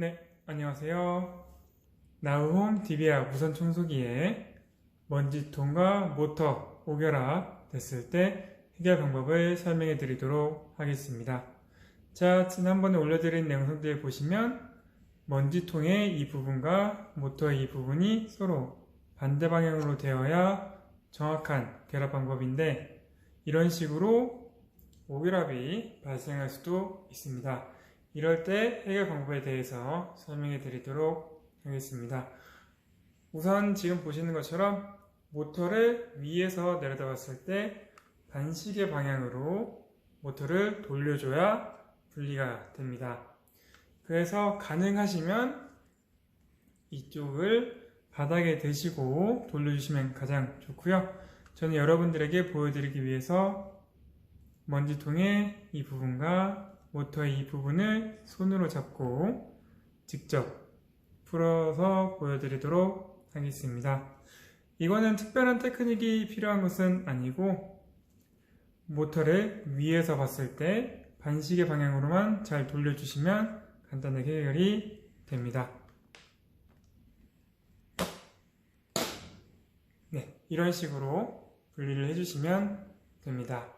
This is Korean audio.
네, 안녕하세요. 나우홈 DBR 무선 청소기에 먼지통과 모터 오결합 됐을 때 해결 방법을 설명해 드리도록 하겠습니다. 자, 지난번에 올려드린 영상들 보시면 먼지통의 이 부분과 모터의 이 부분이 서로 반대 방향으로 되어야 정확한 결합 방법인데 이런 식으로 오결합이 발생할 수도 있습니다. 이럴 때 해결 방법에 대해서 설명해 드리도록 하겠습니다. 우선 지금 보시는 것처럼 모터를 위에서 내려다 봤을 때 반시계 방향으로 모터를 돌려줘야 분리가 됩니다. 그래서 가능하시면 이쪽을 바닥에 대시고 돌려주시면 가장 좋고요. 저는 여러분들에게 보여드리기 위해서 먼지통의 이 부분과 모터의 이 부분을 손으로 잡고 직접 풀어서 보여드리도록 하겠습니다. 이거는 특별한 테크닉이 필요한 것은 아니고 모터를 위에서 봤을 때 반시계 방향으로만 잘 돌려주시면 간단하게 해결이 됩니다. 네, 이런 식으로 분리를 해주시면 됩니다.